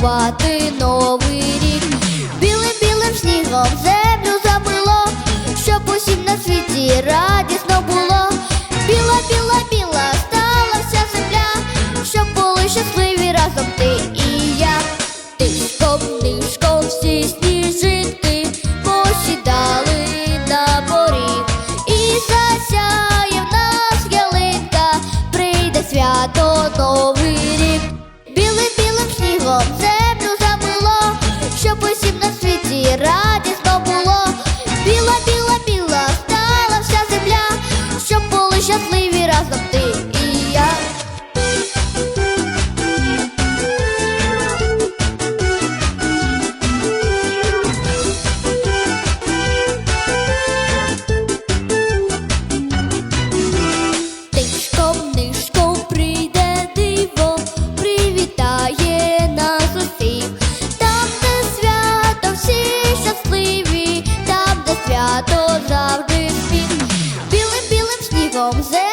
святкувати новий рік. Білим білим снігом землю замило, щоб усім на світі радісно було. Біла, біла, біла стала вся земля, щоб були щасливі разом ти і я. Тишком, нишком всі сніжинки посідали на поріг. І засяє в нас ялинка, прийде свято новий рік. Щасливі разом ти і я. Тишком, нишком прийде диво, привітає нас усіх. Там, де свято, всі щасливі, там, де свято завжди білим снігом